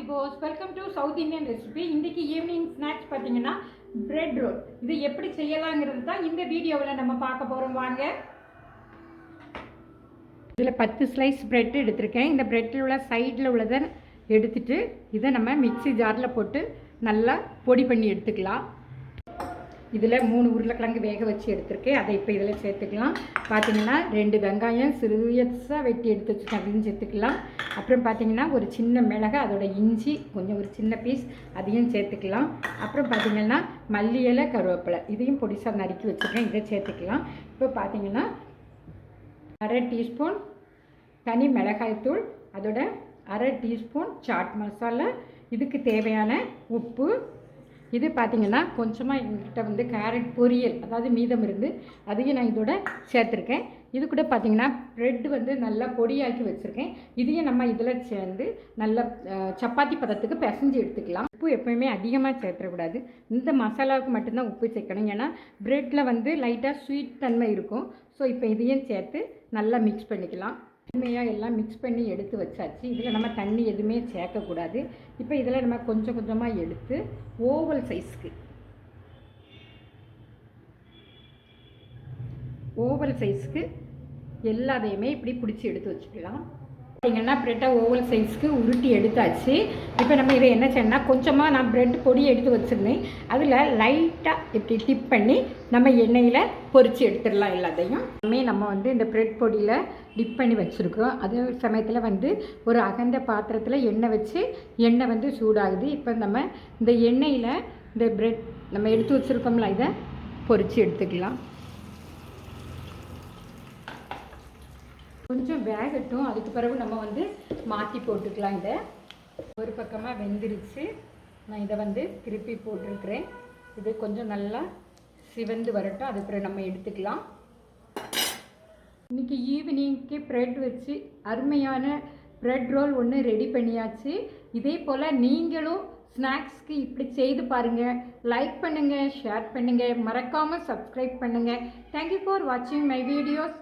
விபோஸ் welcome to South Indian recipe இன்றைக்கி evening snacks பார்த்தீங்கன்னா bread roll இது எப்படி செய்யலாங்கிறது தான் இந்த வீடியோவில் நம்ம பார்க்க போகிறோம் வாங்க. இதில் பத்து ஸ்லைஸ் பிரெட் எடுத்திருக்கேன். இந்த பிரெட்டில் உள்ள சைடில் உள்ளதை எடுத்துட்டு இதை நம்ம மிக்ஸி ஜாரில் போட்டு நல்லா பொடி பண்ணி எடுத்துக்கலாம். இதில் மூணு உருளைக்கிழங்கு வேக வச்சு எடுத்திருக்கேன். அதை இப்போ இதில் சேர்த்துக்கலாம். பார்த்தீங்கன்னா ரெண்டு வெங்காயம் சிறுசாக வெட்டி எடுத்து வச்சுருக்கேன் அதையும் சேர்த்துக்கலாம். அப்புறம் பார்த்தீங்கன்னா ஒரு சின்ன மிளகு அதோட இஞ்சி கொஞ்சம் ஒரு சின்ன பீஸ் அதையும் சேர்த்துக்கலாம். அப்புறம் பார்த்தீங்கன்னா மல்லி இலை கருவேப்பிலை. இதையும் பொடிசாக நறுக்கி வச்சுருக்கேன். இதை சேர்த்துக்கலாம். இப்போ பார்த்தீங்கன்னா அரை டீஸ்பூன் தனி மிளகாய்த்தூள் அதோட அரை டீஸ்பூன் சாட் மசாலா இதுக்கு தேவையான உப்பு இது பார்த்தீங்கன்னா கொஞ்சமாக எங்கிட்ட வந்து கேரட் பொரியல் அதாவது மீதம் இருந்து அதையும் நான் இதோட சேர்த்துருக்கேன். இது கூட பார்த்திங்கன்னா ப்ரெட் வந்து நல்லா பொடியாக்கி வச்சுருக்கேன். இதையும் நம்ம இதில் சேர்ந்து நல்லா சப்பாத்தி பதத்துக்கு பிசைஞ்சு எடுத்துக்கலாம். உப்பு எப்போயுமே அதிகமாக சேர்த்துடக்கூடாது. இந்த மசாலாவுக்கு மட்டும்தான் உப்பு சேர்க்கணும். ஏன்னா ப்ரெட்டில் வந்து லைட்டாக ஸ்வீட் தன்மை இருக்கும். ஸோ இப்போ இதையும் சேர்த்து நல்லா மிக்ஸ் பண்ணிக்கலாம். உண்மையாக எல்லாம் மிக்ஸ் பண்ணி எடுத்து வச்சாச்சு. இதில் நம்ம தண்ணி எதுவுமே சேர்க்கக்கூடாது. இப்போ இதில் நம்ம கொஞ்சம் கொஞ்சமாக எடுத்து ஓவல் சைஸ்க்கு ஓவல் சைஸ்க்கு எல்லாத்தையுமே இப்படி பிடிச்சி எடுத்து வச்சுக்கலாம். பார்த்தீங்கன்னா ப்ரெட்டை ஓவல் சைஸ்க்கு உருட்டி எடுத்தாச்சு. இப்போ நம்ம இதை என்ன செய்யணும்னா கொஞ்சமாக நான் ப்ரெட் பொடி எடுத்து வச்சுருந்தேன். அதில் லைட்டாக இப்படி டிப் பண்ணி நம்ம எண்ணெயில் பொரித்து எடுத்துடலாம் எல்லாத்தையும். எல்லாமே நம்ம வந்து இந்த ப்ரெட் பொடியில் டிப் பண்ணி வச்சுருக்கோம் அதே சமயத்தில் வந்து ஒரு அகந்த பாத்திரத்தில் எண்ணெய் வச்சு எண்ணெய் வந்து சூடாகுது. இப்போ நம்ம இந்த எண்ணெயில் இந்த ப்ரெட் நம்ம எடுத்து வச்சுருக்கோம்ல இதை பொரித்து எடுத்துக்கலாம். கொஞ்சம் வேகட்டும். அதுக்கு பிறகு நம்ம வந்து மாற்றி போட்டுக்கலாம் இதை. ஒரு பக்கமாக வெந்துருச்சு. நான் இதை வந்து திருப்பி போட்டிருக்கிறேன். இது கொஞ்சம் நல்லா சிவந்து வரட்டும். அதுக்கு பிறகு நம்ம எடுத்துக்கலாம். இன்றைக்கி ஈவினிங்க்கு ப்ரெட் வச்சு அருமையான ப்ரெட் ரோல் ஒன்று ரெடி பண்ணியாச்சு. இதே போல் நீங்களும் ஸ்நாக்ஸ்க்கு இப்படி செய்து பாருங்கள் லைக் பண்ணுங்கள் ஷேர் பண்ணுங்கள் மறக்காமல் சப்ஸ்கிரைப் பண்ணுங்கள் தேங்க்யூ ஃபார் வாட்சிங் மை வீடியோஸ்